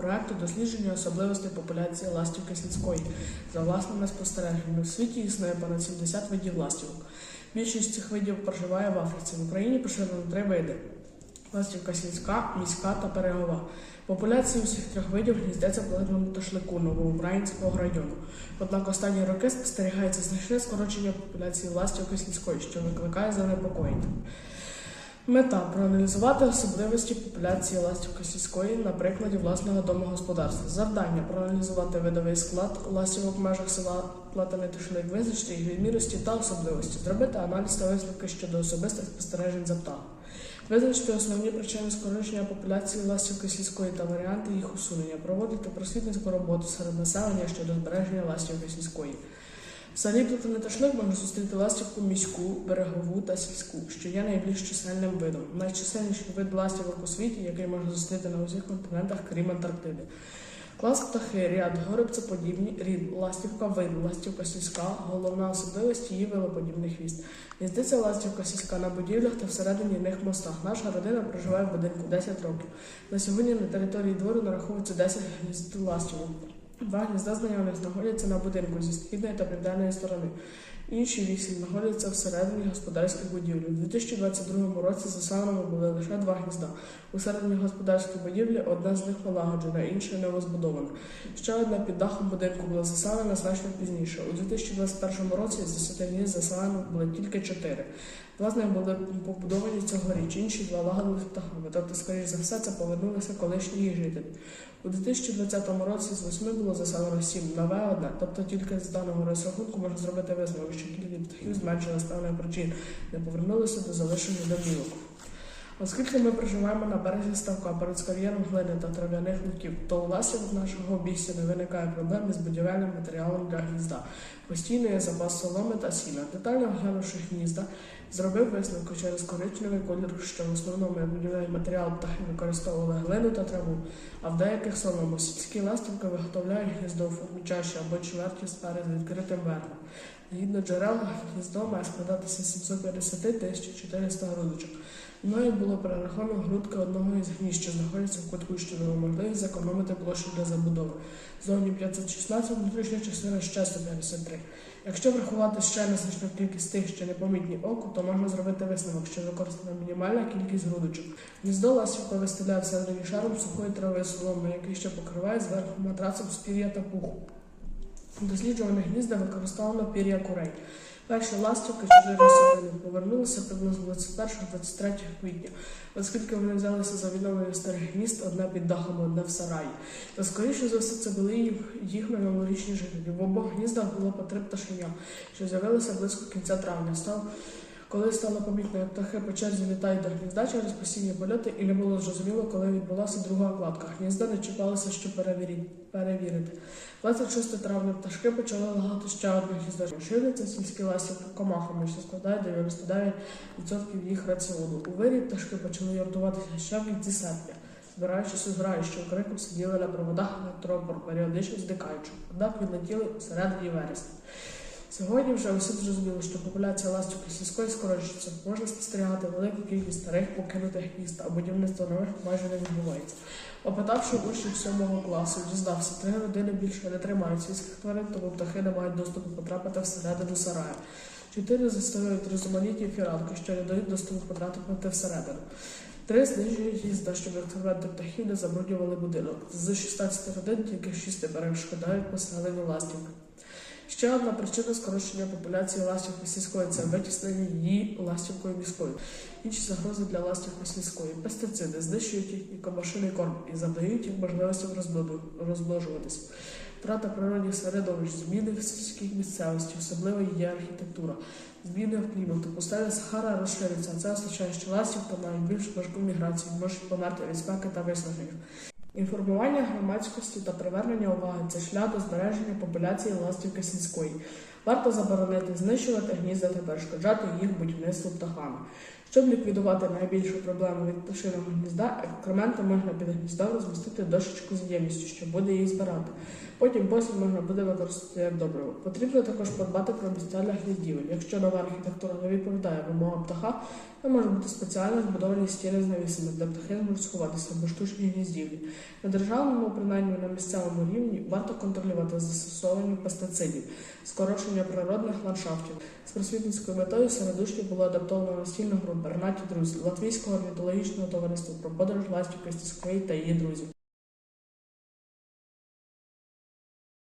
проекту дослідження особливостей популяції ластівки сільської за власними спостереженнями. У світі існує понад 70 видів ластівок. Більшість цих видів проживає в Африці. В Україні поширено три види: ластівка сільська, міська та берегова. Популяції усіх трьох видів гніздяться в платному ташлику Новоукраїнського району. Однак останні роки спостерігається значне скорочення популяції ластівки сільської, що викликає занепокоєння. Мета проаналізувати особливості популяції ластівки сільської на прикладі власного домогосподарства. Завдання проаналізувати видовий склад ластівок в межах села Платаний Тишлик, визначити їх відмірності та особливості, зробити аналіз та висновки щодо особистих спостережень за птахом. Визначити основні причини скорочення популяції ластівки сільської та варіанти їх усунення, проводити просвітницьку роботу серед населення щодо збереження ластівки сільської. Селі Платаний можна зустріти ластівку міську, берегову та сільську, що є найбільш чисельним видом. Найчисельніший вид ластівок у світі, який можна зустріти на усіх континентах, крім Антарктиди. Клас птахи, ряд, горобцеподібні, рід, ластівка вид, ластівка сільська, головна особливість її вилоподібний хвіст. Гніздиться ластівка сільська на будівлях та всередині них мостах. Наша родина проживає в будинку 10 років. На сьогодні на території двору нараховується 10 гнізд ластівок. Два гнізда знайомих знаходяться на будинку зі східної та південної сторони. Інші вісім знаходяться всередині господарських будівель. У 2022 році заселеними були лише два гнізда. У середній господарській будівлі одна з них полагоджена, інша новозбудована. Ще одна під дахом будинку була заселена значно пізніше. У 2021 році з 10 гнізд заселено були тільки 4. Два з них були побудовані цьогоріч, інші два лагодились птахами. Тобто, скоріш за все, це повернулися колишні їх жителі. У 2020 році з восьми було заселено сім, нове одне. Тобто тільки з даного розрахунку можна зробити висновок, що кількість птахів зменшила з певних причин, не повернулися до залишених домівок. Оскільки ми проживаємо на березі ставка перед кар'єром глини та трав'яних луків, то у ластівок нашого обійстя не виникає проблем з будівельним матеріалом для гнізда. Постійно є запас соломи та сіна. Детально оглянувши гнізда, зробив висновку через коричневий колір, що в основному будівельний матеріал птахи використовували глину та траву, а в деяких солому сільські ластівки виготовляють гніздо у формі чаші або чверті сфери з відкритим верхом. Згідно джерел, гніздо має складатися 750 тисяч 400 грудочок. Мною було перераховано грудки одного із гнізд, що знаходяться в кутку, що дало можливість зекономити площу для забудови. Зовні 516, внутрішня частина ще 153. Якщо врахувати ще незначну кількість тих, що непомітні оку, то можна зробити висновок, що використана мінімальна кількість грудочок. Гніздо ластівка вистеляє всередині шаром сухої трави соломи, який ще покриває зверху матрацом з пір'я та пуху. У досліджуваних гнізда використовано пір'я курей. Перші ластівки чотири сотні повернулися приблизно 21-23 квітня, оскільки вони взялися за відновлення старих гнізд одне під дахом, одне в сараї. Та скоріше за все це були їх минулорічні жителі. В обох гніздах було по три пташеня, що з'явилися близько кінця травня. Став коли стало помітно, як птахи по черзі літають до гнізда через постійні польоти, і не було зрозуміло, коли відбулася друга кладка. Гнізда не чіпалися, щоб перевірити. 26 травня пташки почали лагати ще одне гніздо. Ширяться сільські ластівки комахами, що складає 99% їх раціону. У вирі пташки почали ярдуватися ще в кінці серпня. Збираючись у зграї, що криком сиділи на проводах електропор, періодично здикаючи. Однак відлетіли середині вересня. Сьогодні вже усі зрозуміли, що популяція ластівки сільської скорочується. Можна спостерігати велику кількість старих покинутих міст, а будівництво нових майже не відбувається. Опитавши учнів 7 класу, дізнався, три родини більше не тримають сільських тварин, тому птахи не мають доступу потрапити всередину сараю. Чотири заставляють різноманітні фіранки, що не дають доступу потрапити всередину. Три знижують гнізда, щоб експерименти птахів не забруднювали будинок. З 16 родин тільки 6 не перешкодають поселенню ластівки. Ще одна причина скорочення популяції ластівки сільської це витіснення її ластівкою міською. Інші загрози для ластівки сільської пестициди знищують їх і комашиний корм і завдають їм можливостям розмножу- розмножуватися. Втрата природних середовищ, зміни в сільській місцевості, особливо її архітектура, зміни в клімату, пустеля Сахара розширюється. Це означає, що ластівка більш важку міграцію, може померти від спеки та виснаження. Інформування громадськості та привернення уваги це шлях до збереження популяції ластівки сільської. Варто заборонити знищувати гнізда та перешкоджати їх будівництву птахами. Щоб ліквідувати найбільшу проблему від пташиного гнізда, екскременти можна під гніздом розмістити дощечку з ємністю, що буде її збирати. Потім посіб можна буде використати як добриво. Потрібно також подбати про місця для гніздівель. Якщо нова архітектура не відповідає вимогам птаха, то може бути спеціально збудовані стіни з навісами, де птахи зможуть сховатися або штучні гніздівлі. На державному, принаймні на місцевому рівні, варто контролювати застосовування пестицидів, скорочення природних ландшафтів. З просвітницькою метою серед учнів було адаптовано настільну гру Бернаті друзі Латвійського орнітологічного товариства про подорож ластівки Стіської та її друзів.